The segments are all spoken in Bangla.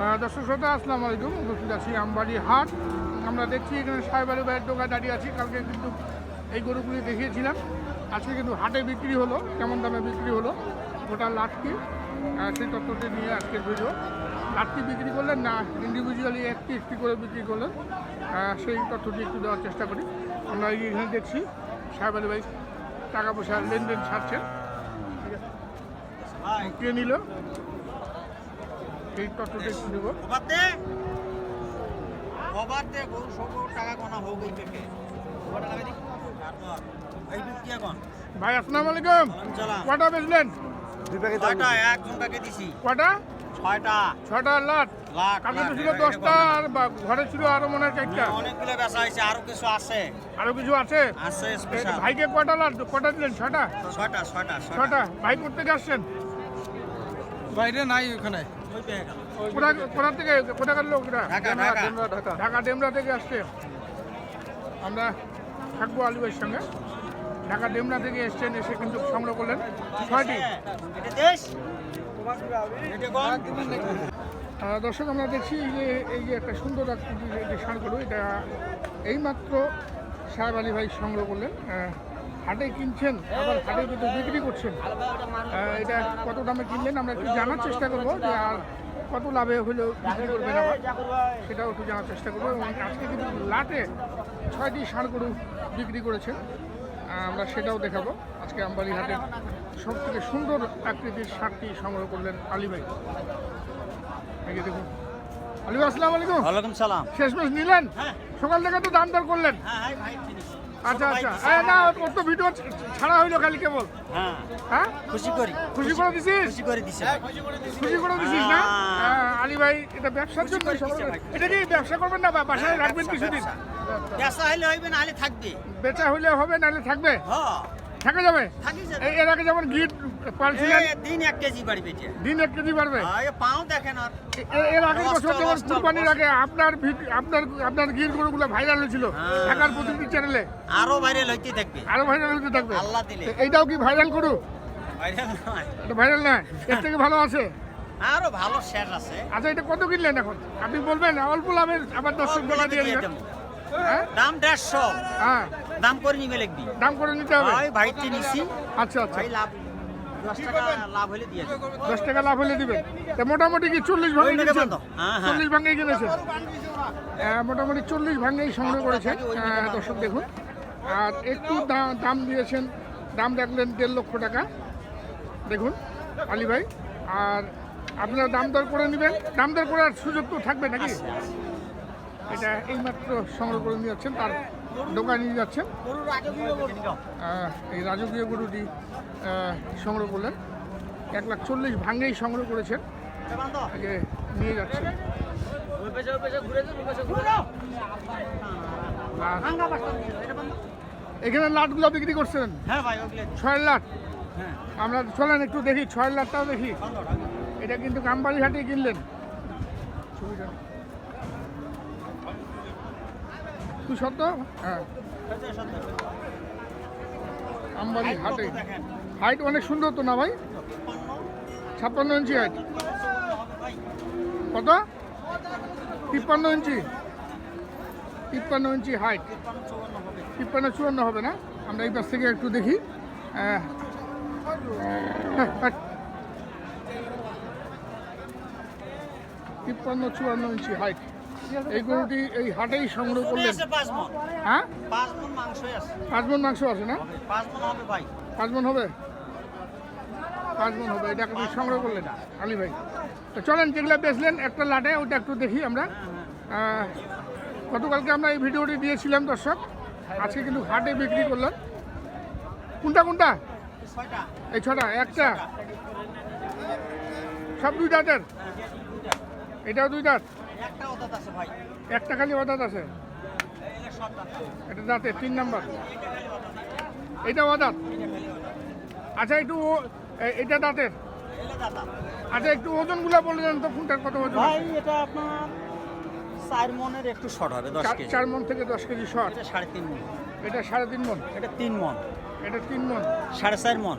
দর্শক শ্রোতা, আসসালামু আলাইকুম। উপস্থিত আছি আমবাড়ি হাট। আমরা দেখছি এখানে সাহেব আলী ভাইয়ের দোকান দাঁড়িয়ে আছি। কালকে কিন্তু এই গরুগুলি দেখিয়েছিলাম। আজকে কিন্তু হাটে বিক্রি হলো, কেমন দামে বিক্রি হলো, গোটা লাটকি সেই তথ্যটি নিয়ে আজকের ভিডিও। লাটকি বিক্রি করলেন না ইন্ডিভিজুয়ালি একটি একটি করে বিক্রি করলেন সেই তথ্যটি একটু দেওয়ার চেষ্টা করি। আমরা এখানে দেখছি সাহেব আলী ভাই টাকা পয়সা লেনদেন ছাড়ছেন। ঠিক আছে? কে নিল? এই তথ্যটি একটু দেবো ওভার দে ওভার গরু সব টাকা কোনা হোক এই থেকে ভাই আসসালামু আলাইকুম। সালাম কটা বেচলেন? ছয়টা একজনটাকে দিছি। কটা ছয়টা। ছটা লাট। লাখ কালকে ছিল দশটা আর ঘরে ছিল আরও মনে হয় চারটা। অনেকগুলো বেচা হয়েছে আরও কিছু আছে। আরও কিছু আছে? আছে স্পেশাল ভাইকে কটা লাট কটা দিলেন? ছটা ছয়টা ছয়টা ছটা ভাই করতে আসছেন? বাইরে নাই ওখানে। কোথা কোথা থেকে কোথাকার লোকরা ঢাকা ঢাকা। ঢাকা। ঢাকা ডেমরা থেকে আসছে। আমরা থাকব আলু ভাইয়ের সঙ্গে। ঢাকা ডেমরা থেকে এসছেন এসে কিন্তু সংগ্রহ করলেন ছয়টি। দর্শক আমরা দেখছি যে এই যে একটা সুন্দর যে ষাঁড়গুলো এটা এইমাত্র সাহেব আলী ভাই সংগ্রহ করলেন। হাটে কিনছেন আবার হাটে কিন্তু বিক্রি করছেন। এটা কত দামে কিনলেন? আমরা একটু জানার চেষ্টা করব যে আর কত লাভে হলেও বিক্রি করবেন আবার। সেটাও একটু জানার চেষ্টা করব এবং আজকে কিন্তু লাটে ছয়টি ষাঁড় গরু বিক্রি করেছেন। আমরা সেটাও দেখাবো। আজকে আমবাড়ি হাটের সব থেকে সুন্দর আকৃতির ষাঁড়টি সংগ্রহ করলেন আলী ভাই। দেখুন। আলী আসসালামু আলাইকুম। ওয়ালাইকুম সালাম। শেষমেশ নিলেন? হ্যাঁ। সকাল থেকে তো দাম দর করলেন। হ্যাঁ হ্যাঁ ভাই আচ্ছা আচ্ছা। এ, না ওর তো ভিডিও ছাড়া হইল খালি কেবল। হ্যাঁ। হ্যাঁ? খুশি করি। খুশি করে দিছিস? খুশি করে দিছে খুশি করে দিছিস না? হ্যাঁ। হ্যাঁ, আলী ভাই এটা ব্যবসার জন্য। এটা কি ব্যবসা করবেন না বা বাসায় রাখবেন কিছুদিন? ব্যবসা। হইলে হইবে না হলে থাকবে। বেচা হইলে হবে নাহলে থাকবে? হ্যাঁ থাকা যাবে? এর আগে যেমন গিট পালছিলেন দিন এক কেজি বাড়ি বেচে দিন এক কেজি বাড়বে? পাও দেখেন আর। এর নষ্ট, বছর যেমন নষ্ট, আগে আপনার আপনার আপনার গির গরুগুলো ভাইরাল হয়েছিল হ্যাঁ। ঢাকার প্রতিটি চ্যানেলে আরও বাইরে লইতে থাকবে। আরও ভাইরাল হতে থাকবে। আল্লাহ দিলে। এইটাও কি ভাইরাল করু? বাইরে নয়। এটা ভাইরাল না? এর থেকে ভালো আছে? আরও ভালো শেষ আছে। আচ্ছা এটা কত কিনলেন এখন? আপনি বলবেন অল্প লাভের আবার দর্শক ডলা দিয়ে দিবেন। দেবো। দাম দেড়শো। হ্যাঁ। দাম করে নিবে লিখবি। দাম করে নিতে হবে? ভাই ভাইতে নিছি। আচ্ছা আচ্ছা। ভাই লাভ দশ টাকা লাভ হলে দিয়ে দশ টাকা লাভ হলে দিবেন তা মোটামুটি কি চল্লিশ ভাঙে কিনেছেন। হ্যাঁ, হ্যাঁ। চল্লিশ ভাঙেই কিনেছেন মোটামুটি চল্লিশ ভাঙেই সংগ্রহ করেছেন। দর্শক দেখুন। আর একটু দাম দিয়েছেন। দাম রাখলেন দেড় লক্ষ টাকা। দেখুন আলী ভাই। আর আপনারা দাম দর করে নেবেন? দাম দর করার সুযোগ তো থাকবে নাকি? এটা এইমাত্র সংগ্রহ করে নিয়ে যাচ্ছেন, তার দোকানে নিয়ে যাচ্ছেন। এই রাজকীয় গরুটি সংগ্রহ করলেন। এক লাখ চল্লিশ ভাঙেই সংগ্রহ করেছেন। নিয়ে যাচ্ছেন। এখানে লাটগুলো বিক্রি করছেন? ছয় লাখ হ্যাঁ আমরা চলেন একটু দেখি, ছয় লাখটাও দেখি। এটা কিন্তু কামবাড়ি হাটে কিনলেন। ছবিটা। সত্য হ্যাঁ। আমবাড়ি হাটে। হাইট অনেক সুন্দর তো না ভাই? ছাপ্পান্ন ইঞ্চি হাইট। কত? তিপ্পান্ন ইঞ্চি। তিপ্পান্ন ইঞ্চি হাইট। তিপ্পান্ন চুয়ান্ন হবে না? আমরা এই পাশ থেকে একটু দেখি। তিপ্পান্ন চুয়ান্ন ইঞ্চি হাইট। এই গরুটি এই হাটেই সংগ্রহ করলেন? হ্যাঁ? পাঁচ মন মাংস আছে না? পাঁচ মন হবে পাঁচ মন হবে? পাঁচ মন হবে এটা আপনি সংগ্রহ করলেন আলী ভাই। তো চলেন যেগুলো বেচলেন একটা লাটে ওটা একটু দেখি আমরা। গতকালকে আমরা এই ভিডিওটি দিয়েছিলাম দর্শক। আজকে কিন্তু হাটে বিক্রি করলাম কোনটা কোনটা? এই ছটা একটা? সব দুই দাঁতের? এটাও দুই দাঁত? একটা খালি অদাত আছে? দাঁত এটা দাঁতের তিন নাম্বার। এটা অদাত? আচ্ছা একটু এটা দাঁতের? আচ্ছা একটু ওজনগুলো বলে দেন তো কোনটার কত ওজন ভাই এটা আপনার চার মনের একটু শর্ট হবে দশ কেজি। চার মন থেকে দশ কেজি শর্ট? এটা সাড়ে তিন মন। এটা সাড়ে তিন মন? এটা তিন মন। এটা তিন মন? সাড়ে চার মন।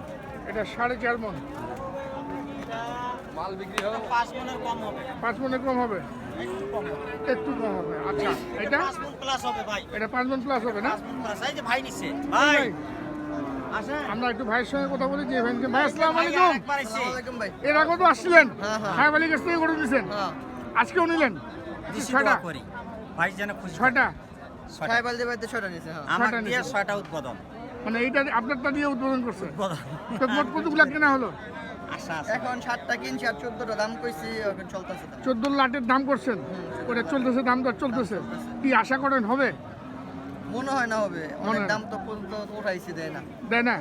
এটা সাড়ে চার মন? পাঁচ মনের কম হবে। পাঁচ মনে কম হবে? একটু কম হবে। কম হবে। আচ্ছা এটা? পাঁচ মন প্লাস হবে ভাই। এটা পাঁচ মন প্লাস হবে না? পাঁচ মন প্লাস এই যে ভাই নিচ্ছে। ভাই ভাই, আমরা একটু ভাইয়ের সঙ্গে কথা বলি যে ভাই ভাই আসসালামু আলাইকুম। ভাই। এর আগে তো আসছিলেন। হ্যাঁ, হ্যাঁ। কাছ থেকে গরু দিয়েছেন হ্যাঁ। আজকেও নিলেন। ছয়টা? করি। ভাই যেন খুশি ছয়টা? ছয়টা। সাহেব আলদি ভাইতে ছয়টা নিয়েছে হ্যাঁ। আমার দিয়ে ছয়টা উদ্বোধন। মানে এইটা আপনারটা দিয়ে উদ্বোধন করছে। উদ্বোধন। তো মোট কতগুলা কেনা হলো? এখন সাতটা কিনছি আর চোদ্দটা দাম কইছি এখন চলতেছে চোদ্দ লাটের দাম করছেন? ওটা চলতেছে দাম দর চলতেছে। কি আশা করেন হবে? মনে হয় না হবে। অনেক দাম তো পর্যন্ত উঠাইছি দেয় না। দেয় না?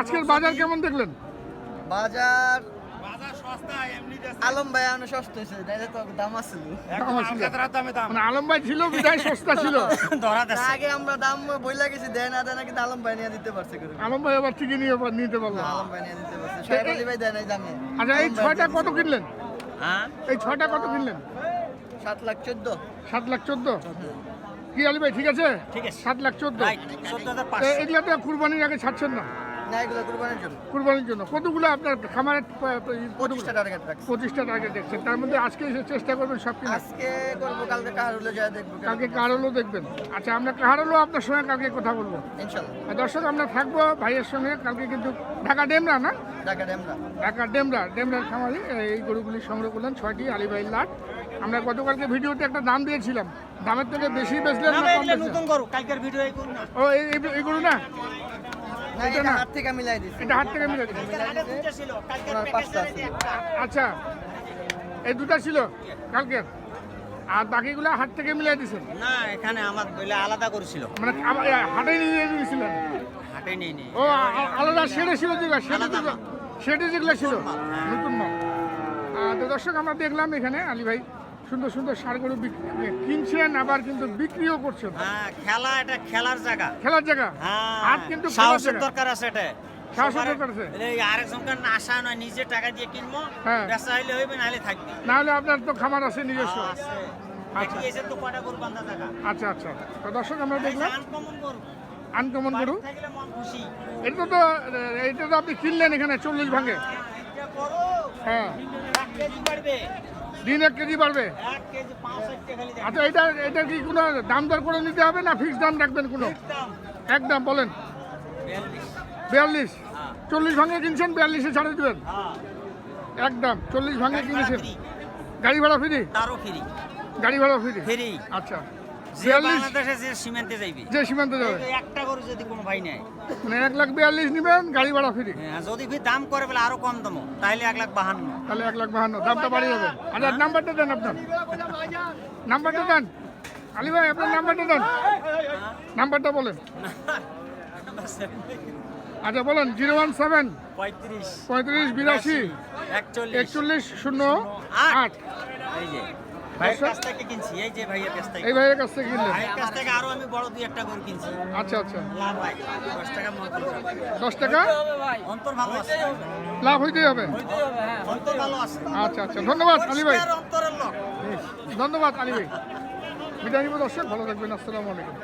আজকের বাজার কেমন দেখলেন? বাজার আলম ভাই আনো সস্তা হয়েছে নাইলে তো দাম আছিল দাম আছিল। দামে দাম। মানে আলম ভাই ছিল বিদায় সস্তা ছিল। ধরা আগে আমরা দাম বইলা গেছি দেয় না দেয় না কিন্তু আলম ভাই নিয়ে দিতে পারছে করে। আলম ভাই আবার ঠিকই নিয়ে নিতে পারল। আলম ভাই নিয়ে দিতে পারছে। সাহেব আলী ভাই দেয় নাই দামে। আচ্ছা এই ছয়টা কত কিনলেন? হ্যাঁ? এই ছয়টা কত কিনলেন? সাত লাখ চোদ্দ। সাত লাখ চোদ্দ? কি আলী ভাই ঠিক আছে? ঠিক আছে। সাত লাখ চোদ্দ। এগুলো কুরবানির আগে ছাড়ছেন না। না এগুলো কুরবানির জন্য। কুরবানির জন্য। কতগুলো আপনার খামারের প- পঁচিশটা টার্গেট রাখছি। পঁচিশটা টার্গেট দেখছেন। তার মধ্যে আজকে চেষ্টা করবেন সব কিনা। আজকে করব কালকে কাহার হলে যা দেখব কালকে কাহারলও দেখবেন। আচ্ছা আমরা কাহারলও আপনার সঙ্গে কালকে কথা বলব? ইনশাল্লাহ। দর্শক আমরা থাকব ভাইয়ের সঙ্গে কালকে কিন্তু ঢাকা ডেমরা না? ঢাকা ড্যামরা ঢাকা ডেমরা ডেমরার খামারি এই গরুগুলি সংগ্রহ করলেন ছয়টি আলিবাই লাট। আমরা গতকালকে ভিডিওতে একটা দাম দিয়েছিলাম। দামের থেকে বেশি বেচলেন না? নতুন কালকের ভিডিও এই না। ও এই- গরু না? এটা এটা না। হাত থেকে মিলাই দিছি। এটা হাত থেকে মিলে দিন। দুটো ছিল কালকের পাঁচটা প্যাকেজের আছে। একটা। আচ্ছা এই দুটা ছিল কালকের? আর বাকিগুলো হাত থেকে মিলাই দিছেন না এখানে আমার বলে আলাদা করেছিল মানে হাটে নিয়ে দিয়েছিলেন হাটে নেই নেই ও আলাদা সেটে ছিল যেগুলো সেটে যেগুলো। সেটে যেগুলো ছিল? নতুন মাল, তো দর্শক আমরা দেখলাম এখানে আলী ভাই সুন্দর সুন্দর সার গরু কিনছেন আবার কিন্তু বিক্রিও করছেন। হ্যাঁ খেলা এটা খেলার জায়গা। খেলার জায়গা? হ্যাঁ হাট কিন্তু সাহসের দরকার আছে এটা। নিজে টাকা দিয়ে কিনবো হ্যাঁ। বেচা হইলে হইবে নাহলে থাকবে। না হলে আপনার তো খামার আছে নিজস্ব। হ্যাঁ, আচ্ছা। আচ্ছা আচ্ছা। তো দর্শক আমরা দেখলাম। আনকমন গরু। আনকমন গরু? বাড়ি থাকলে মন খুশি। এটা তো এইটা তো আপনি কিনলেন এখানে চল্লিশ ভাঙে। হ্যাঁ দিন এক কেজি বাড়বে? আচ্ছা এটা এটা কি কোনো দাম দর করে নিতে হবে না ফিক্স দাম রাখবেন কোনো? দাম। একদম বলেন। বিয়াল্লিশ। চল্লিশ ভাঙে কিনছেন বিয়াল্লিশে ছাড়ে দেবেন? হ্যাঁ। একদম চল্লিশ ভাঙে কিনেছেন। গাড়ি ভাড়া ফ্রি? গাড়ি ভাড়া ফ্রি? ফ্রি। আচ্ছা। বিয়াল্লিশ? বাংলাদেশে যে সীমান্তে যাইবে যে সীমান্তে যাবে। একটা গরু যদি কোনো ভাই নেয়। মানে এক লাখ বিয়াল্লিশ নেবেন গাড়ি ভাড়া ফ্রি। হ্যাঁ, যদি ফি দাম করে বলে আরও কম দামো তাহলে এক লাখ বাহান্ন। তাহলে এক লাখ বাহান্ন দামটা বাড়িয়ে যাবে আচ্ছা নাম্বারটা দেন আপনার। নাম্বারটা দেন। আলী ভাই আপনার নাম্বারটা দেন। নাম্বারটা বলেন। আচ্ছা বলেন জিরো ওয়ান সেভেন। পঁয়ত্রিশ। বিরাশি। একচল্লিশ। শূন্য আট। এই ভাইয়ের আচ্ছা। কাছ থেকে কিনলেন? কাছ আরও আমি বড় দুই একটা গরু কিনছি। আচ্ছা আচ্ছা। লাভ ভাই দশ টাকা মতো টাকা? অন্তর ভালো আছে। লাভ হইতেই হবে? অন্তর ভালো আছে। আচ্ছা আচ্ছা। ধন্যবাদ আলী ভাই। অন্তরের লোক। ধন্যবাদ আলী ভাই। বিদায় নিব দর্শক ভালো থাকবেন। আসসালামু আলাইকুম।